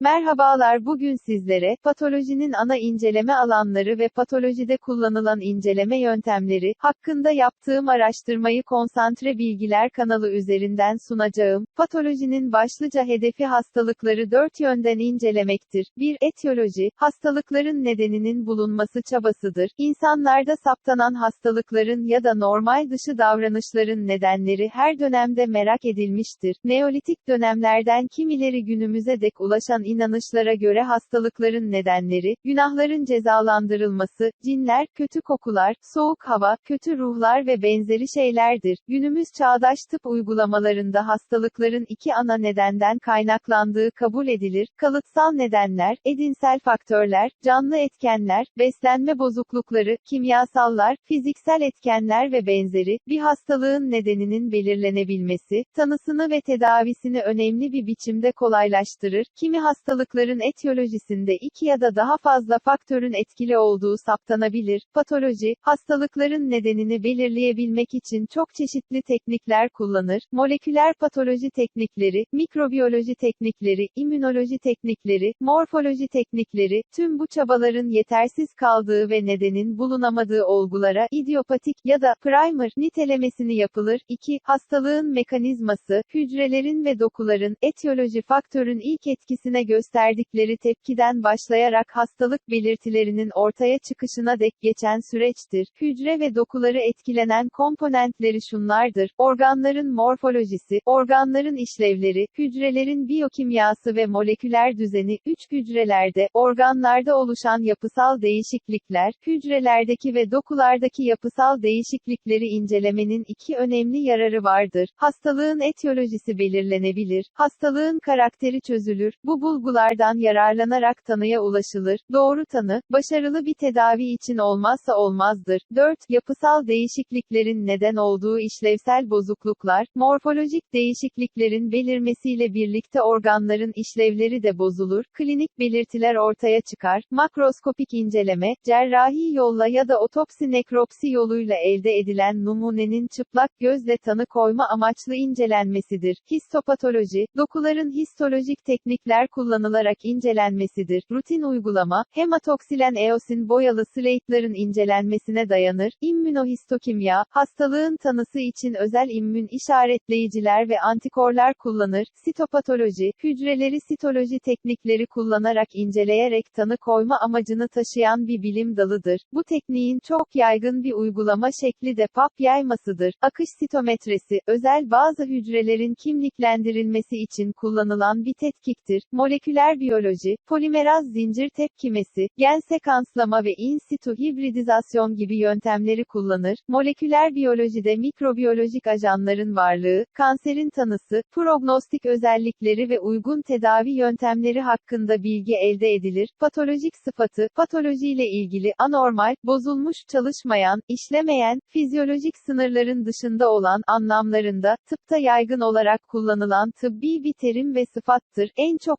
Merhabalar bugün sizlere, patolojinin ana inceleme alanları ve patolojide kullanılan inceleme yöntemleri, hakkında yaptığım araştırmayı konsantre bilgiler kanalı üzerinden sunacağım. Patolojinin başlıca hedefi hastalıkları dört yönden incelemektir. 1. Etiyoloji, hastalıkların nedeninin bulunması çabasıdır. İnsanlarda saptanan hastalıkların ya da normal dışı davranışların nedenleri her dönemde merak edilmiştir. Neolitik dönemlerden kimileri günümüze dek ulaşan inanışlara göre hastalıkların nedenleri, günahların cezalandırılması, cinler, kötü kokular, soğuk hava, kötü ruhlar ve benzeri şeylerdir. Günümüz çağdaş tıp uygulamalarında hastalıkların iki ana nedenden kaynaklandığı kabul edilir. Kalıtsal nedenler, edinsel faktörler, canlı etkenler, beslenme bozuklukları, kimyasallar, fiziksel etkenler ve benzeri, bir hastalığın nedeninin belirlenebilmesi, tanısını ve tedavisini önemli bir biçimde kolaylaştırır. Kimi hastalıkların etiyolojisinde iki ya da daha fazla faktörün etkili olduğu saptanabilir. Patoloji, hastalıkların nedenini belirleyebilmek için çok çeşitli teknikler kullanır. Moleküler patoloji teknikleri, mikrobiyoloji teknikleri, immünoloji teknikleri, morfoloji teknikleri, tüm bu çabaların yetersiz kaldığı ve nedenin bulunamadığı olgulara idiopatik ya da primer nitelemesini yapılır. 2. Hastalığın mekanizması, hücrelerin ve dokuların etiyoloji faktörün ilk etkisine gösterdikleri tepkiden başlayarak hastalık belirtilerinin ortaya çıkışına dek geçen süreçtir. Hücre ve dokuları etkilenen komponentleri şunlardır. Organların morfolojisi, organların işlevleri, hücrelerin biyokimyası ve moleküler düzeni, üç hücrelerde, organlarda oluşan yapısal değişiklikler, hücrelerdeki ve dokulardaki yapısal değişiklikleri incelemenin iki önemli yararı vardır. Hastalığın etiyolojisi belirlenebilir. Hastalığın karakteri çözülür. Bu bulgulardan yararlanarak tanıya ulaşılır. Doğru tanı, başarılı bir tedavi için olmazsa olmazdır. 4. Yapısal değişikliklerin neden olduğu işlevsel bozukluklar, morfolojik değişikliklerin belirmesiyle birlikte organların işlevleri de bozulur. Klinik belirtiler ortaya çıkar. Makroskopik inceleme, cerrahi yolla ya da otopsi nekropsi yoluyla elde edilen numunenin çıplak gözle tanı koyma amaçlı incelenmesidir. Histopatoloji, dokuların histolojik teknikler kullanılarak incelenmesidir. Rutin uygulama, hematoksilen eosin boyalı slate'ların incelenmesine dayanır. İmmünohistokimya, hastalığın tanısı için özel immün işaretleyiciler ve antikorlar kullanır. Sitopatoloji, hücreleri sitoloji teknikleri kullanarak inceleyerek tanı koyma amacını taşıyan bir bilim dalıdır. Bu tekniğin çok yaygın bir uygulama şekli de PAP yaymasıdır. Akış sitometresi, özel bazı hücrelerin kimliklendirilmesi için kullanılan bir tetkiktir. Moleküler biyoloji, polimeraz zincir tepkimesi, gen sekanslama ve in situ hibridizasyon gibi yöntemleri kullanır. Moleküler biyolojide mikrobiyolojik ajanların varlığı, kanserin tanısı, prognostik özellikleri ve uygun tedavi yöntemleri hakkında bilgi elde edilir. Patolojik sıfatı, patolojiyle ilgili anormal, bozulmuş, çalışmayan, işlemeyen, fizyolojik sınırların dışında olan anlamlarında, tıpta yaygın olarak kullanılan tıbbi bir terim ve sıfattır. En çok